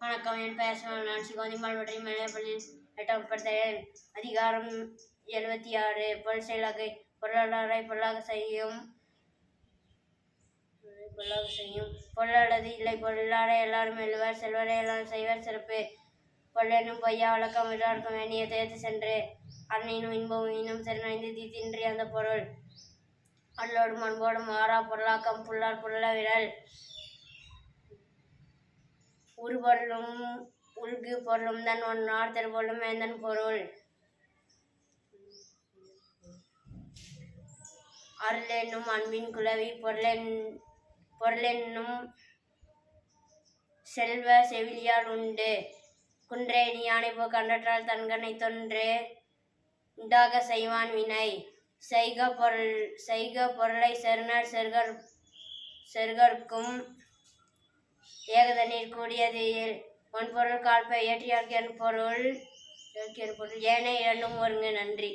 வணக்கம். என் பெயர் நான் சிவந்திமால் வற்றி மேலைப்பள்ளியில் எட்டாம் படித்தேன் அதிகாரம் எழுபத்தி ஆறு. பொருள் செயலாக பொருளாதாரை பொருளாக செய்யும் பொருளாக செய்யும். பொருளானது இல்லை. பொருளாட எல்லாரும் எழுவர் செல்வரை எல்லாரும் செய்வர். சிறப்பு. பொருளெனும் பொய்யா வழக்கம் எல்லாருக்கும் வேண்டிய தேர்த்து சென்று அன்னையினும் இன்பமும் இன்னும் திறனைந்து தீத்தின்றி அந்த பொருள் அல்லோடும் அன்போடும் ஆறா பொருளாக்கம் புல்லார் புல்ல விரல் உருபொருளும் உள்கு பொருளும் தன் ஒன்னார் திருப்பொருளும் வேந்தன் பொருள். அருளென்னும் அன்பின் குலவி பொருளென் பொருளென்னும் செல்வ செவிலியால் உண்டு. குன்றே நீ யானை போ கண்டற்றால் தன்கனை தொன்று உண்டாக செய்வான் வினை. செய்க பொருள் செய்க பொருளை செருணர் செருகர் செருகர்க்கும் ஏகதனில் கூடியது ஒன்பொருள் கால்பை ஏற்றியாக்கியன் பொருள் பொருள் ஏனே இரண்டும் ஒருங்கு நன்றி.